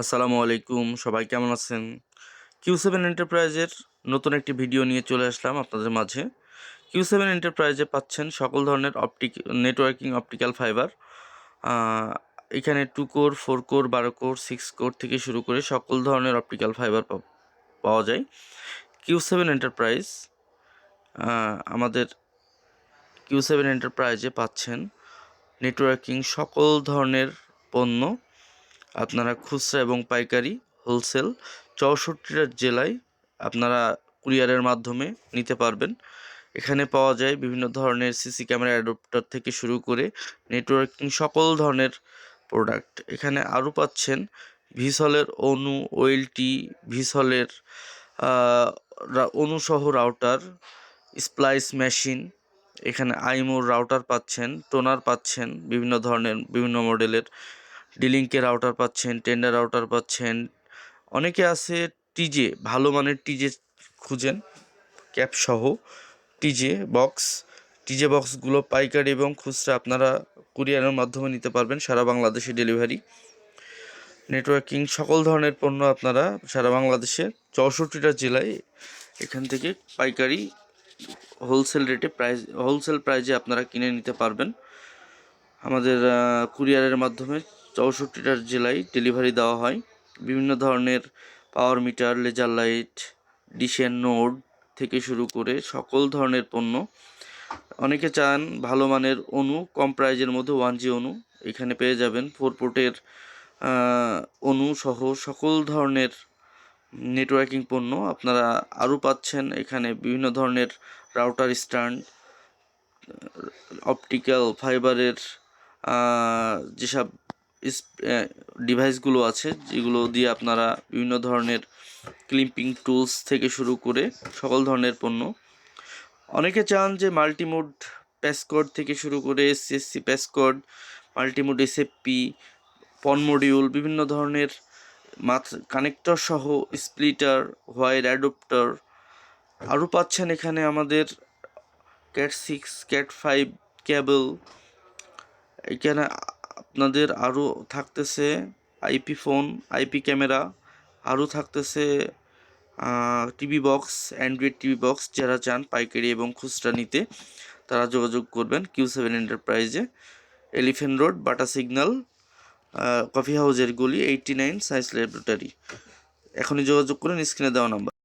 আসসালামু আলাইকুম, সবাই কেমন আছেন? কিউ সেভেন এন্টারপ্রাইজের নতুন একটি ভিডিও নিয়ে চলে আসলাম আপনাদের মাঝে। কিউ সেভেন এন্টারপ্রাইজে পাচ্ছেন সকল ধরনের অপটিক, নেটওয়ার্কিং অপটিক্যাল ফাইবার। এখানে টু কোর, ফোর কোর, বারো কোর, সিক্স কোর থেকে শুরু করে সকল ধরনের অপটিক্যাল ফাইবার পাওয়া যায়। কিউ সেভেন এন্টারপ্রাইজ আমাদের কিউ সেভেন এন্টারপ্রাইজে পাচ্ছেন নেটওয়ার্কিং সকল ধরনের পণ্য। আপনারা খুচরা এবং পাইকারি হোলসেল চৌষট্টিটা জেলায় আপনারা কুরিয়ারের মাধ্যমে নিতে পারবেন। এখানে পাওয়া যায় বিভিন্ন ধরনের সিসি ক্যামেরা অ্যাডপ্টার থেকে শুরু করে নেটওয়ার্কিং সকল ধরনের প্রোডাক্ট এখানে আরও পাচ্ছেন ভিসলের অনু ওয়েলটি ভিসলের অনুসহ রাউটার স্প্লাইস মেশিন এখানে আইমোর রাউটার পাচ্ছেন টোনার পাচ্ছেন, বিভিন্ন ধরনের, বিভিন্ন মডেলের ডিলিঙ্কের রাউটার পাচ্ছেন টেন্ডার রাউটার পাচ্ছেন। অনেকে আছে টিজে ভালো মানের টিজে খুঁজেন ক্যাপসহ টিজে বক্স টিজে বক্সগুলো পাইকারি এবং খুচরা আপনারা কুরিয়ারের মাধ্যমে নিতে পারবেন সারা বাংলাদেশে ডেলিভারি নেটওয়ার্কিং সকল ধরনের পণ্য আপনারা সারা বাংলাদেশে চৌষট্টিটা জেলায় এখান থেকে পাইকারি হোলসেল রেটে প্রাইস হোলসেল প্রাইজে আপনারা কিনে নিতে পারবেন। আমাদের কুরিয়ারের মাধ্যমে চৌষট্টিটার জেলায় ডেলিভারি দেওয়া হয়। বিভিন্ন ধরনের পাওয়ার মিটার, লেজার লাইট ডিশের নোড থেকে শুরু করে সকল ধরনের পণ্য। অনেকে চান ভালো মানের অনু, কম প্রাইজের মধ্যে ওয়ান জি অনু। এখানে পেয়ে যাবেন ফোর পোর্টের অনু সহ সকল ধরনের নেটওয়ার্কিং পণ্য। আপনারা আরও পাচ্ছেন এখানে বিভিন্ন ধরনের রাউটার স্ট্যান্ড অপটিক্যাল ফাইবারের যেসব ডিভাইসগুলো আছে, যেগুলো দিয়ে আপনারা বিভিন্ন ধরনের ক্লিম্পিং টুলস থেকে শুরু করে সকল ধরনের পণ্য, অনেকে চান যে মাল্টিমোড প্যাসকোড থেকে শুরু করে SC SC patch cord multimode SFP PON module বিভিন্ন ধরনের মাথ কানেক্টর সহ স্প্লিটার হোয়াইর অ্যাডপ্টার আরও পাচ্ছেন এখানে আমাদের cat six cat five cable এখানে আপনাদের আরও থাকতেছে আইপি ফোন, আইপি ক্যামেরা, আরও থাকতেছে TV box, Android TV box যারা চান পাইকারি এবং খুচরা নিতে, তারা যোগাযোগ করবেন Q seven এন্টারপ্রাইজে। Elephant Road, Bata signal coffee হাউজের গলি, এইটটি নাইন সায়েন্স ল্যাবরেটরি। এখনই যোগাযোগ করেন, স্ক্রিনে দেওয়া নাম্বার।